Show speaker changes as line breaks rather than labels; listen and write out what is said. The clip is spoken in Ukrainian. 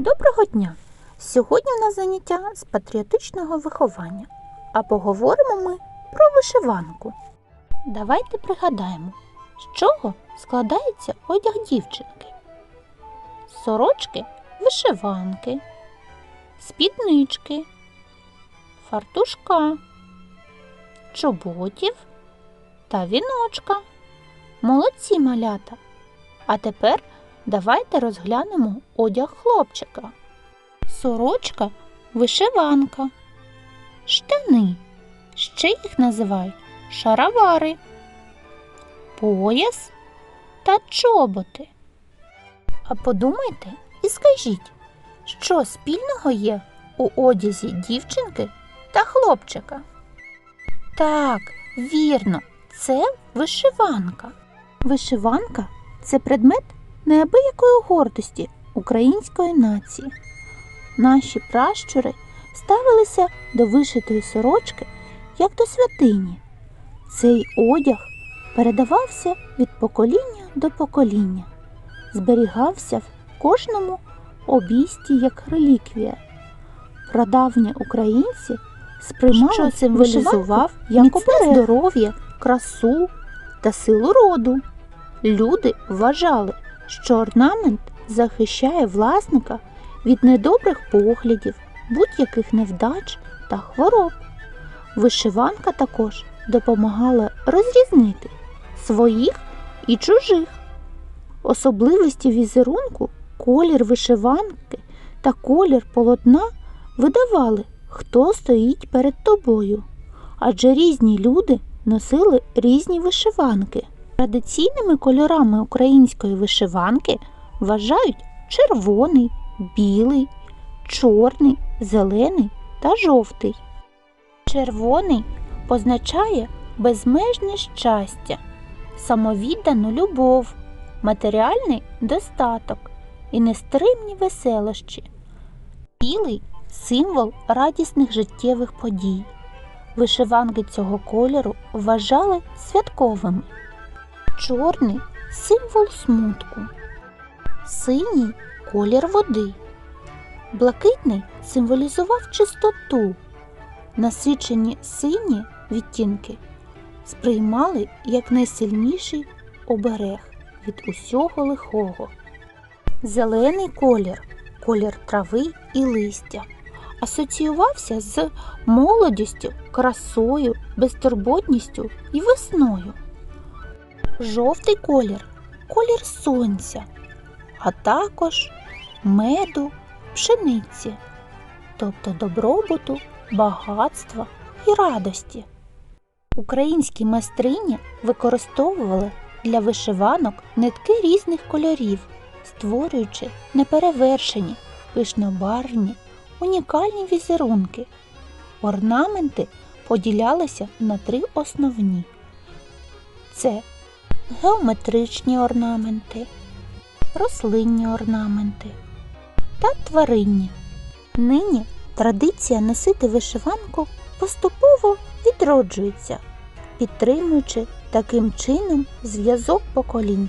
Доброго дня! Сьогодні у нас заняття з патріотичного виховання, а поговоримо ми про вишиванку. Давайте пригадаємо, з чого складається одяг дівчинки. Сорочки вишиванки, спіднички, фартушка, чоботів та віночка. Молодці малята! А тепер Давайте розглянемо одяг хлопчика. Сорочка вишиванка, штани. Ще їх називають шаровари, пояс та чоботи. А подумайте і скажіть, що спільного є у одязі дівчинки та хлопчика? Так, вірно, це вишиванка. Вишиванка це предмет неабиякої гордості української нації. Наші пращури ставилися до вишитої сорочки як до святині. Цей одяг передавався від покоління до покоління, зберігався в кожному обійсті як реліквія. Прадавні українці сприймали
Що
символізував як здоров'я, красу та силу роду. Люди вважали, що орнамент захищає власника від недобрих поглядів, будь-яких невдач та хвороб. Вишиванка також допомагала розрізнити своїх і чужих. Особливості візерунку, колір вишиванки та колір полотна видавали, хто стоїть перед тобою, адже різні люди носили різні вишиванки. Традиційними кольорами української вишиванки вважають червоний, білий, чорний, зелений та жовтий. Червоний позначає безмежне щастя, самовіддану любов, матеріальний достаток і нестримні веселощі. Білий символ радісних життєвих подій. Вишиванки цього кольору вважали святковими. Чорний символ смутку, синій колір води, блакитний символізував чистоту. Насичені сині відтінки сприймали як найсильніший оберег від усього лихого. Зелений колір колір трави і листя, асоціювався з молодістю, красою, безтурботністю і весною. Жовтий колір колір сонця, а також меду, пшениці, тобто добробуту, багатства і радості. Українські майстрині використовували для вишиванок нитки різних кольорів, створюючи неперевершені, пишнобарвні, унікальні візерунки. Орнаменти поділялися на три основні: це геометричні орнаменти, рослинні орнаменти та тваринні. Нині традиція носити вишиванку поступово відроджується, підтримуючи таким чином зв'язок поколінь.